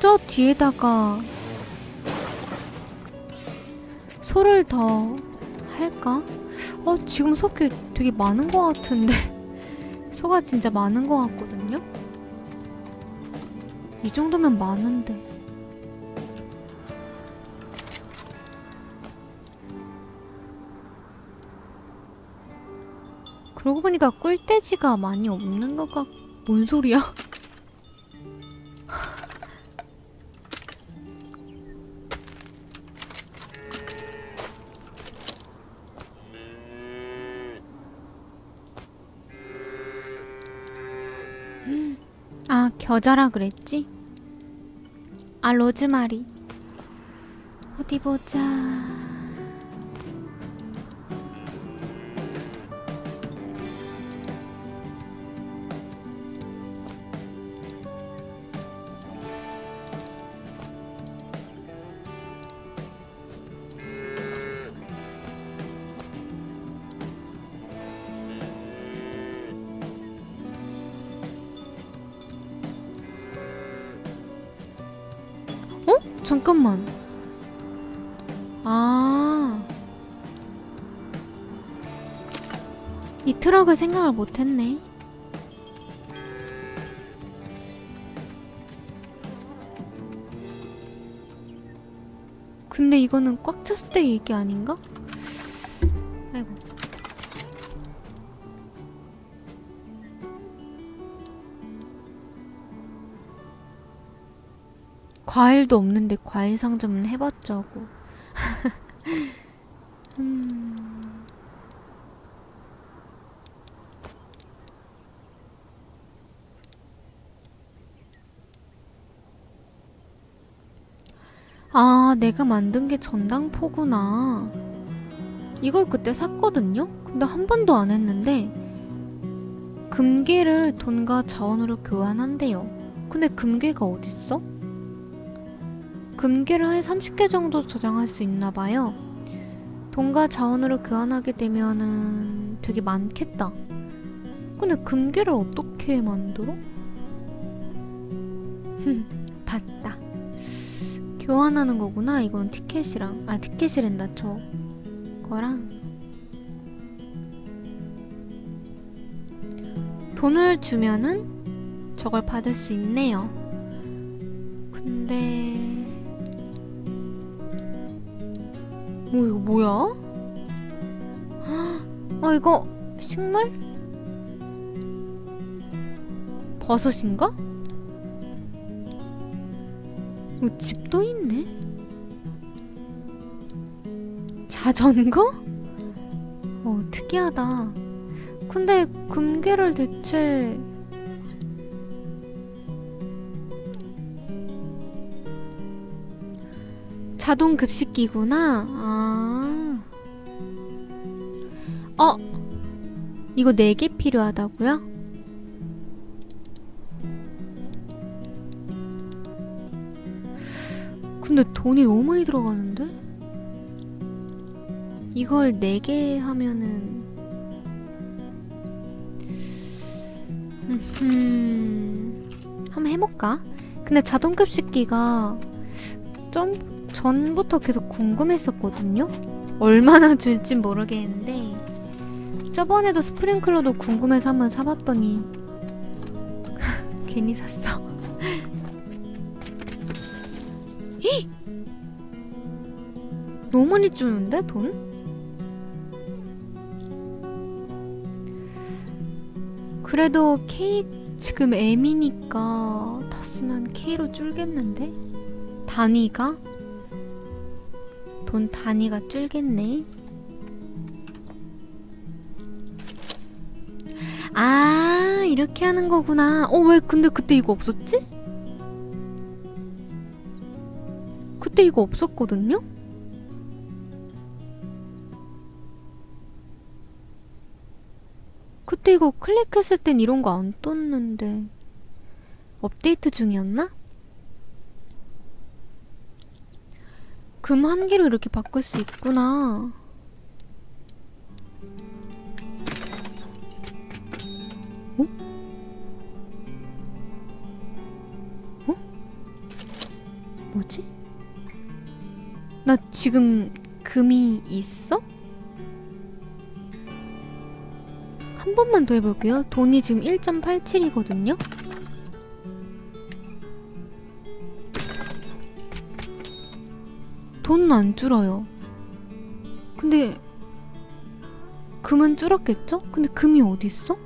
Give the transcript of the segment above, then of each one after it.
저 뒤에다가 소를 더 할까? 어, 지금 소게 되게 많은 것 같은데. 소가 진짜 많은 것 같거든요? 이 정도면 많은데. 보니까 꿀돼지가 많이 없는 것 같... 뭔 소리야? 아, 겨자라 그랬지? 아, 로즈마리. 어디 보자. 아. 이 트럭을 생각을 못했네. 근데 이거는 꽉 찼을 때 얘기 아닌가? 아이고. 과일도 없는데 과일 상점은 해봤자고. 음. 아, 내가 만든 게 전당포구나. 이걸 그때 샀거든요? 근데 한 번도 안 했는데, 금괴를 돈과 자원으로 교환한대요. 근데 금괴가 어딨어? 금괴를 한 30개 정도 저장할 수 있나 봐요. 돈과 자원으로 교환하게 되면은 되게 많겠다. 근데 금괴를 어떻게 만들어? 교환하는 거구나. 이건 티켓이랑 아 티켓이란다 저 거랑 돈을 주면은 저걸 받을 수 있네요. 근데 뭐 이거 뭐야? 어 이거 식물? 버섯인가? 이거 집도 있네. 자전거? 어 특이하다. 근데 금괴를 대체 자동 급식기구나. 아. 어. 이거 4개 필요하다고요? 근데 돈이 너무 많이 들어가는데? 이걸 4개 하면은 음. 한번 해볼까? 근데 자동급식기가 전, 전부터 계속 궁금했었거든요? 얼마나 줄진 모르겠는데 저번에도 스프링클러도 궁금해서 한번 사봤더니 괜히 샀어 너무 많이 주는데 돈? 그래도 K 지금 M이니까 다 쓰면 K로 줄겠는데? 단위가? 돈 단위가 줄겠네. 아, 이렇게 하는 거구나. 어, 왜 근데 그때 이거 없었지? 그때 이거 없었거든요? 그때 이거 클릭했을 땐 이런 거 안 떴는데 업데이트 중이었나? 금 한 개로 이렇게 바꿀 수 있구나. 어? 어? 뭐지? 나 지금 금이 있어? 한 번만 더 해볼게요. 돈이 지금 1.87이거든요? 돈은 안 줄어요. 근데 금은 줄었겠죠? 근데 금이 어딨어?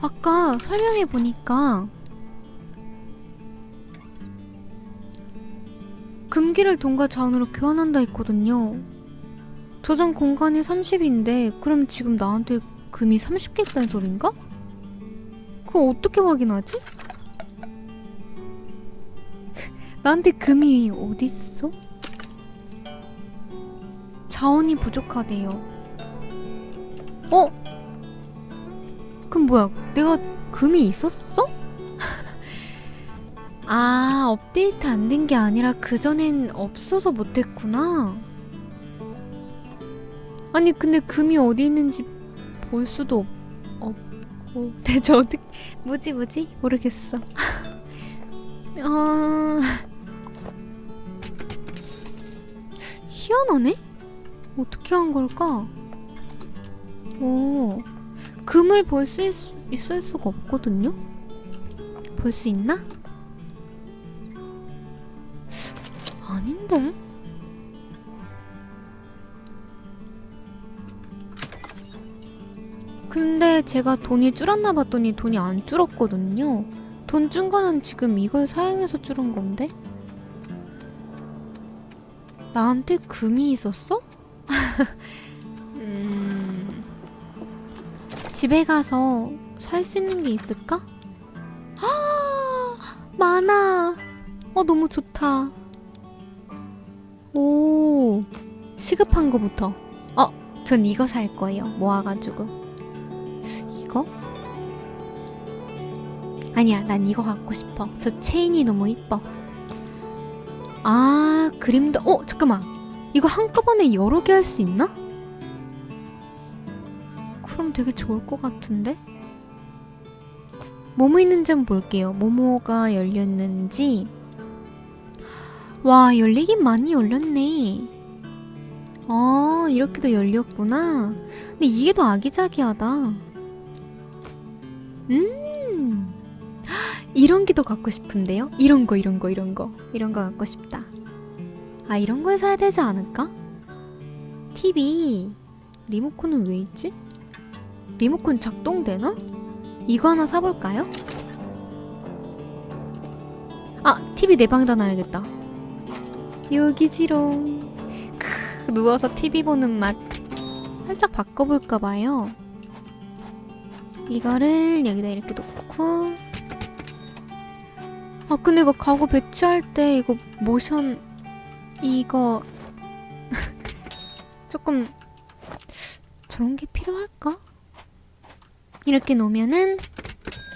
아까 설명해 보니까 금기를 돈과 자원으로 교환한다 했거든요. 저장 공간이 30인데 그럼 지금 나한테 금이 30개 있다는 소린가? 그거 어떻게 확인하지? 나한테 금이 어딨어? 자원이 부족하대요. 어? 그럼 뭐야? 내가 금이 있었어? 아, 업데이트 안 된 게 아니라 그전엔 없어서 못했구나. 아니, 근데 금이 어디 있는지 볼 수도 없, 없고. 대체 어떻게, 뭐지, 뭐지? 모르겠어. 아. 희한하네? 어떻게 한 걸까? 오, 금을 볼 수 있을 수가 없거든요? 볼 수 있나? 아닌데? 근데 제가 돈이 줄었나 봤더니 돈이 안 줄었거든요. 돈 준 거는 지금 이걸 사용해서 줄은 건데? 나한테 금이 있었어? 음... 집에 가서 살 수 있는 게 있을까? 아, 많아. 어, 너무 좋다. 오, 시급한 거부터. 어, 전 이거 살 거예요. 모아가지고. 아니야, 난 이거 갖고 싶어. 저 체인이 너무 이뻐. 아, 그림도, 어, 잠깐만. 이거 한꺼번에 여러 개 할 수 있나? 그럼 되게 좋을 것 같은데? 뭐뭐 있는지 한번 볼게요. 뭐뭐가 열렸는지. 와, 열리긴 많이 열렸네. 아, 이렇게도 열렸구나. 근데 이게 더 아기자기하다. 음. 이런 게더 갖고 싶은데요? 이런 거, 이런 거, 이런 거. 이런 거 갖고 싶다. 아, 이런 걸 사야 되지 않을까? TV. 리모컨은 왜 있지? 리모컨 작동되나? 이거 하나 사볼까요? 아, TV 내 방에다 놔야겠다. 여기지롱. 크, 누워서 TV 보는 맛. 살짝 바꿔볼까봐요. 이거를 여기다 이렇게 놓고. 아, 근데 이거 가구 배치할 때 이거 모션, 이거. 조금, 저런 게 필요할까? 이렇게 놓으면은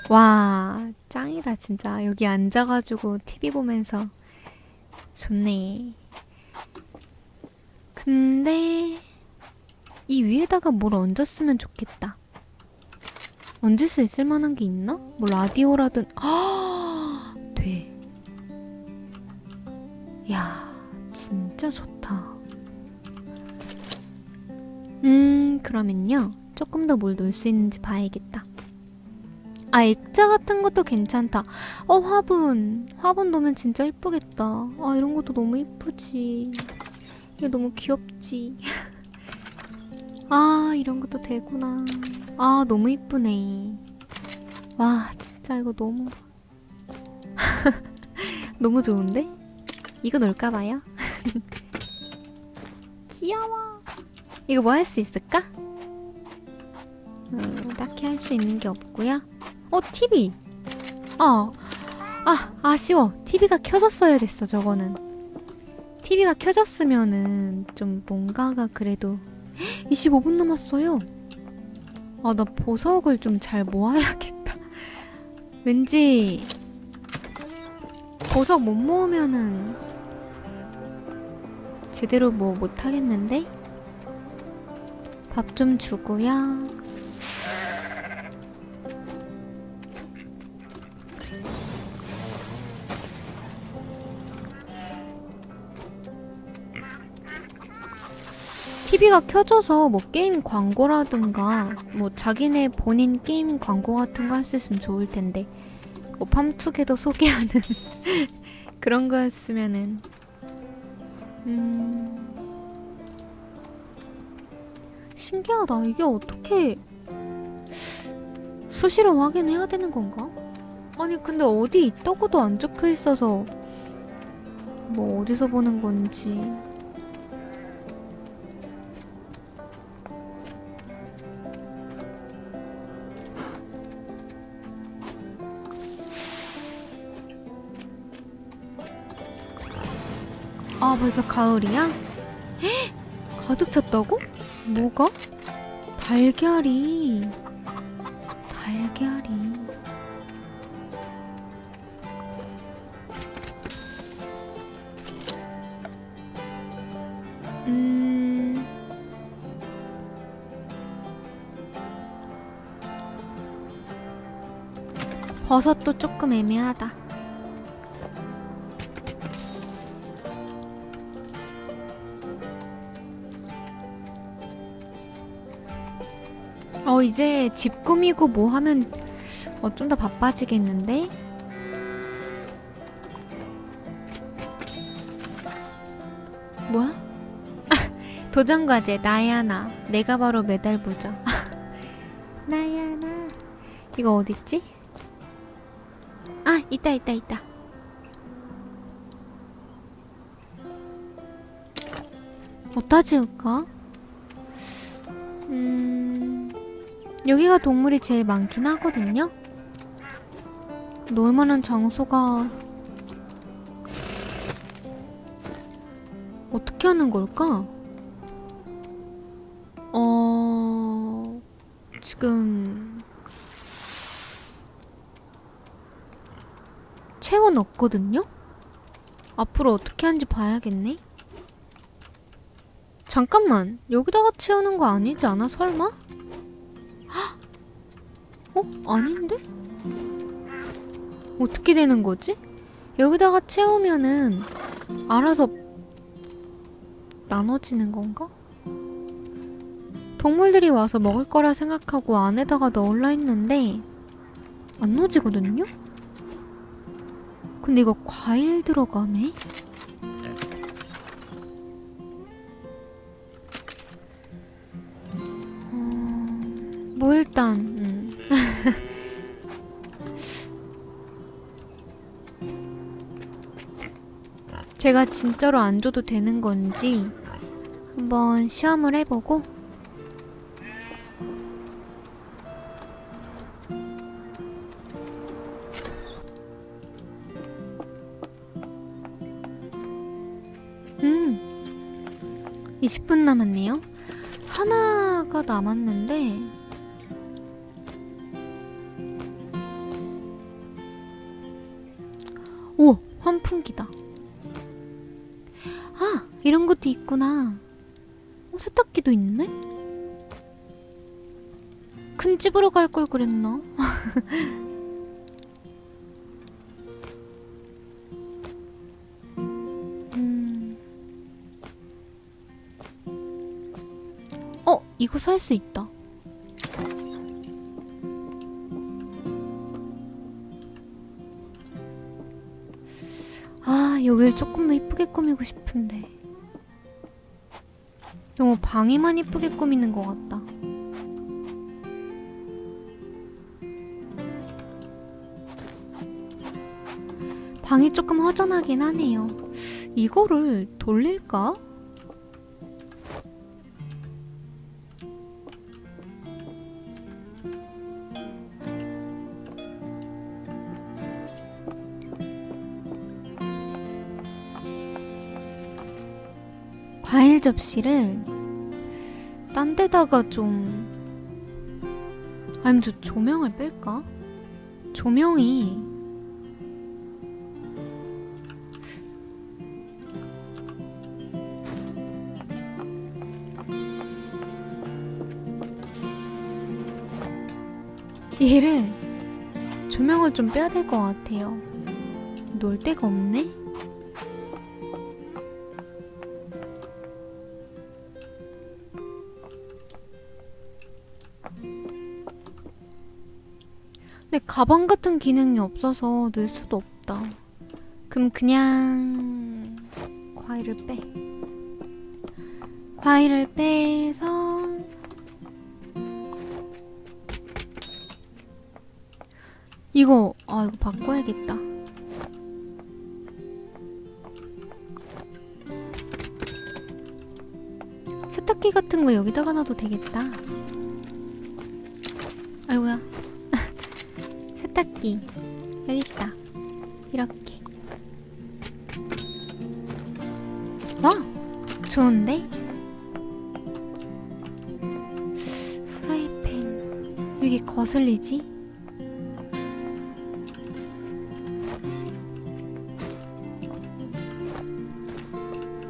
와 짱이다 진짜 여기 앉아가지고 TV 보면서 좋네 근데 이 위에다가 뭘 얹었으면 좋겠다 얹을 수 있을 만한 게 있나? 뭐 라디오라든 아, 야, 진짜 좋다. 음, 그러면요. 조금 더뭘 넣을 수 있는지 봐야겠다. 아, 액자 같은 것도 괜찮다. 어, 화분. 화분 넣으면 진짜 이쁘겠다. 아, 이런 것도 너무 이쁘지. 이게 너무 귀엽지. 아, 이런 것도 되구나. 아, 너무 이쁘네. 와, 진짜 이거 너무. 너무 좋은데? 이거 넣을까봐요. 귀여워. 이거 뭐 할 수 있을까? 음, 딱히 할 수 있는 게 없고요. 어, TV. 아, 아, 아쉬워. TV가 켜졌어야 됐어, 저거는. TV가 켜졌으면은 좀 뭔가가 그래도 25분 남았어요. 아, 나 보석을 좀 잘 모아야겠다. 왠지 보석 못 모으면은 제대로 뭐 못하겠는데? 밥 좀 주고요. 가 켜져서 뭐 게임 광고라든가 뭐 자기네 본인 게임 광고 같은 거 할 수 있으면 좋을 텐데 뭐 팜투게더 소개하는 그런 거였으면은 음. 신기하다. 이게 어떻게 수시로 확인해야 되는 건가? 아니 근데 어디 있다고도 안 적혀 있어서 뭐 어디서 보는 건지 아 벌써 가을이야? 헉! 가득 찼다고? 뭐가? 달걀이 달걀이 음 버섯도 조금 애매하다. 어 이제 집 꾸미고 뭐 하면 어 좀 더 바빠지겠는데? 뭐야? 도전 과제 나야 나 내가 바로 메달 부자 나야 나 이거 어딨지? 아 있다 있다 있다 어디다 지울까? 여기가 동물이 제일 많긴 하거든요. 놀 만한 장소가 어떻게 하는 걸까? 어 지금 채워 넣었거든요. 앞으로 어떻게 하는지 봐야겠네. 잠깐만 여기다가 채우는 거 아니지 않아 설마? 어? 아닌데? 어떻게 되는 거지? 여기다가 채우면은 알아서 나눠지는 건가? 동물들이 와서 먹을 거라 생각하고 안에다가 넣으려 했는데 안 넣어지거든요? 근데 이거 과일 들어가네? 어... 뭐 일단 제가 진짜로 안 줘도 되는 건지 한번 시험을 해보고. 음 20분 남았네요. 하나가 남았는데. 오 환풍기다. 아 이런 것도 있구나 어, 세탁기도 있네 큰 집으로 갈 걸 그랬나 음. 어 이거 살 수 있다 아, 여길 조금 더 이쁘게 꾸미고 싶은데. 너무 방에만 이쁘게 꾸미는 것 같다. 방이 조금 허전하긴 하네요. 이거를 돌릴까? 접시를 딴 데다가 좀 아니면 저 조명을 뺄까? 조명이 얘를 조명을 좀 빼야 될 것 같아요. 놀 데가 없네? 근데 가방 같은 기능이 없어서 넣을 수도 없다. 그럼 그냥 과일을 빼. 과일을 빼서 이거 아 이거 바꿔야겠다. 세탁기 같은 거 여기다가 놔도 되겠다. 아이고야. 세탁기 여기 있다. 이렇게. 와, 좋은데? 프라이팬 여기 거슬리지?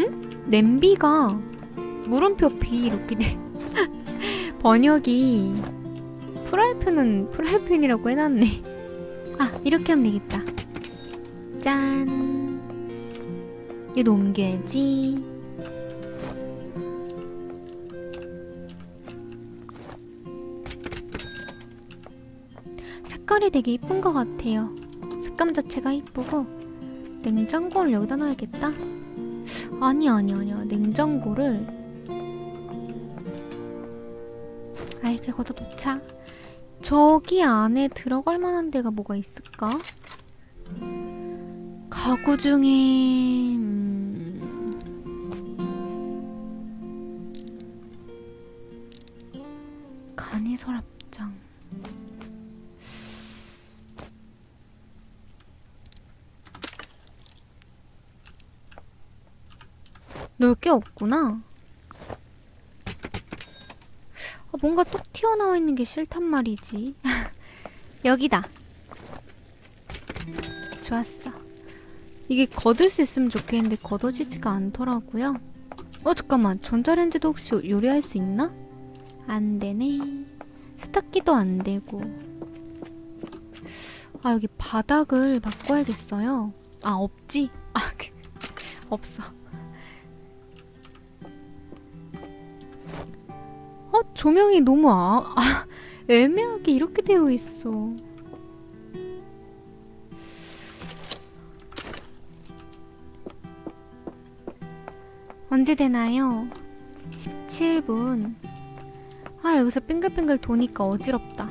응? 냄비가 물음표 B 이렇게 돼. 번역이 프라이팬은 프라이팬이라고 해놨네. 아, 이렇게 하면 되겠다. 짠. 얘도 옮겨야지. 색깔이 되게 이쁜 것 같아요. 색감 자체가 이쁘고 냉장고를 여기다 놔야겠다. 아니야 아니야 아니야 냉장고를 아이 그거다 놓자. 저기 안에 들어갈 만한 데가 뭐가 있을까? 가구 중에 음... 간이 서랍장 넣을 게 없구나. 아, 뭔가 뚝 튀어나와 있는 게 싫단 말이지. 여기다. 좋았어. 이게 걷을 수 있으면 좋겠는데 걷어지지가 않더라고요. 어 잠깐만 전자레인지도 혹시 요리할 수 있나? 안 되네. 세탁기도 안 되고. 아 여기 바닥을 바꿔야겠어요. 아 없지? 아 그, 없어. 어 조명이 너무 아, 아 애매하게 이렇게 되어 있어. 언제 되나요? 17분. 아, 여기서 빙글빙글 도니까 어지럽다.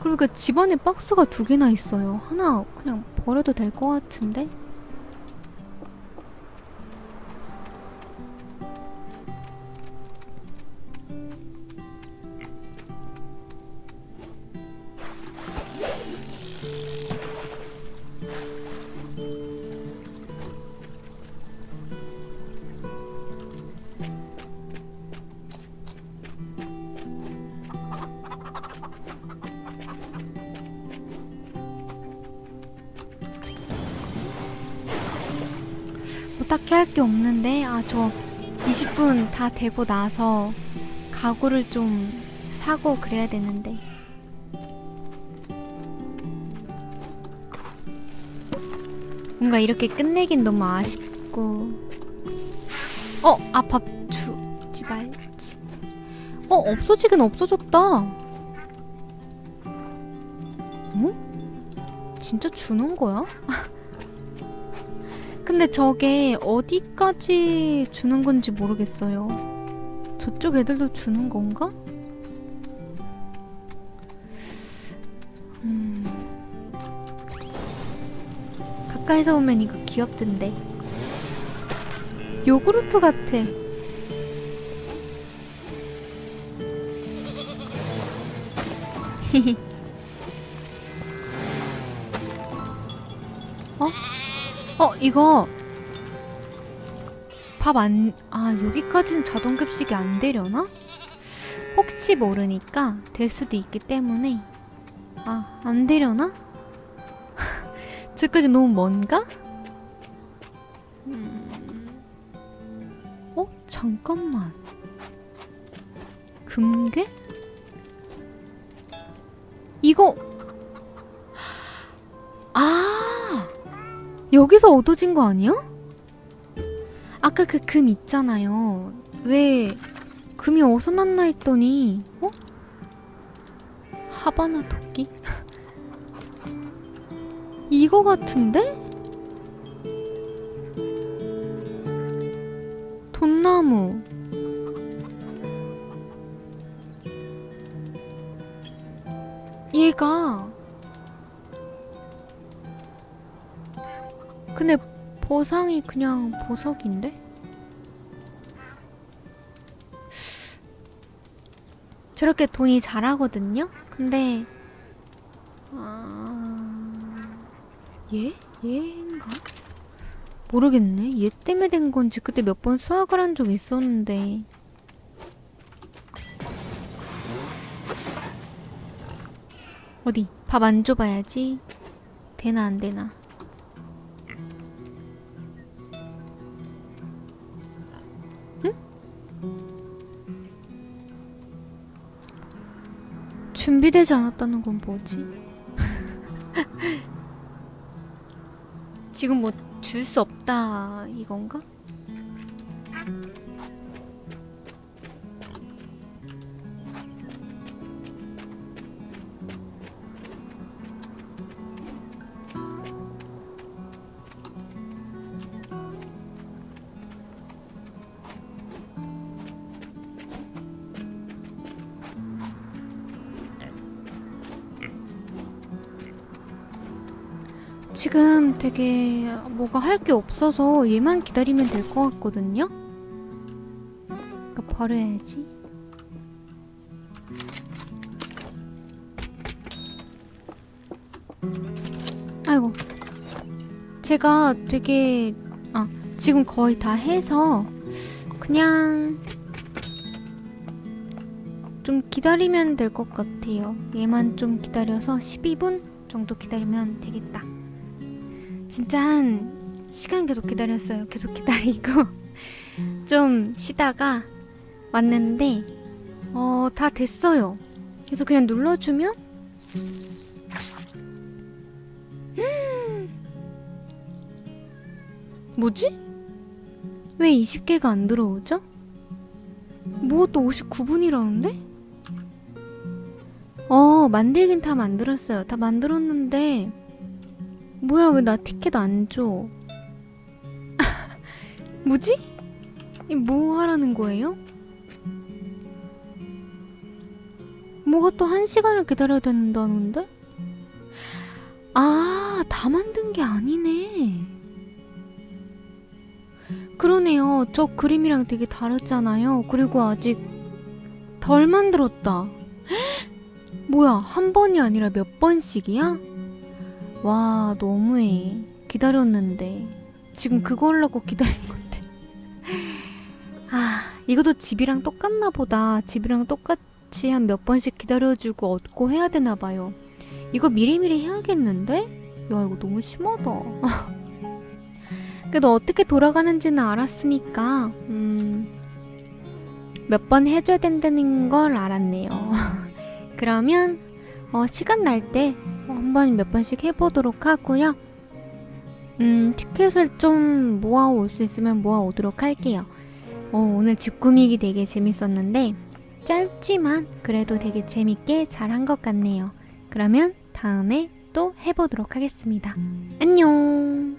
그러니까 집안에 박스가 두 개나 있어요. 하나 그냥 버려도 될 것 같은데? 다 되고 나서 가구를 좀 사고 그래야 되는데 뭔가 이렇게 끝내긴 너무 아쉽고 어? 아밥 주지 말지 어? 없어지긴 없어졌다 어? 진짜 주는 거야? 근데 저게 어디까지 주는 건지 모르겠어요. 저쪽 애들도 주는 건가? 음. 가까이서 보면 이거 귀엽던데. 요구르트 같아. 어? 어, 이거 밥 안, 아, 여기까지는 자동 급식이 안 되려나? 혹시 모르니까 될 수도 있기 때문에 아, 안 되려나? 저까지 너무 먼가? 음... 어? 잠깐만. 금괴? 이거 아! 여기서 얻어진 거 아니야? 아까 그 금 있잖아요. 왜 금이 어디서 났나 했더니 어? 사바나 토끼? 이거 같은데? 돈나무. 보상이 그냥 보석인데? 저렇게 돈이 잘하거든요? 근데 아... 얘? 얘인가? 모르겠네. 얘 때문에 된 건지 그때 몇 번 수학을 한 적 있었는데 어디? 밥 안 줘봐야지. 되나 안 되나? 준비되지 않았다는 건 뭐지? 지금 뭐 줄 수 없다 이건가? 되게 뭐가 할 게 없어서 얘만 기다리면 될 것 같거든요? 그러니까 버려야지. 아이고. 제가 되게, 아, 지금 거의 다 해서 그냥 좀 기다리면 될 것 같아요. 얘만 좀 기다려서 12분 정도 기다리면 되겠다. 진짜 한 시간 계속 기다렸어요. 계속 기다리고 좀 쉬다가 왔는데 어 다 됐어요. 그래서 그냥 눌러주면 음. 뭐지? 왜 20개가 안 들어오죠? 뭐 또 59분이라는데? 어 만들긴 다 만들었어요. 다 만들었는데 뭐야 왜 나 티켓 안 줘? 뭐지? 이 뭐 하라는 거예요? 뭐가 또 한 시간을 기다려야 된다는데? 아, 다 만든 게 아니네. 그러네요. 저 그림이랑 되게 다르잖아요. 그리고 아직 덜 만들었다. 헉! 뭐야, 한 번이 아니라 몇 번씩이야? 와 너무해. 기다렸는데. 지금 그거 하려고 기다린 건데. 아 이것도 집이랑 똑같나 보다. 집이랑 똑같이 한 몇 번씩 기다려주고 얻고 해야 되나 봐요. 이거 미리미리 해야겠는데? 야 이거 너무 심하다. 그래도 어떻게 돌아가는지는 알았으니까 음, 몇 번 해줘야 된다는 걸 알았네요. 그러면 어, 시간 날때 어, 한 번 몇 번씩 해보도록 하고요. 음, 티켓을 좀 모아올 수 있으면 모아오도록 할게요. 어, 오늘 집 꾸미기 되게 재밌었는데 짧지만 그래도 되게 재밌게 잘 한 것 같네요. 그러면 다음에 또 해보도록 하겠습니다. 안녕!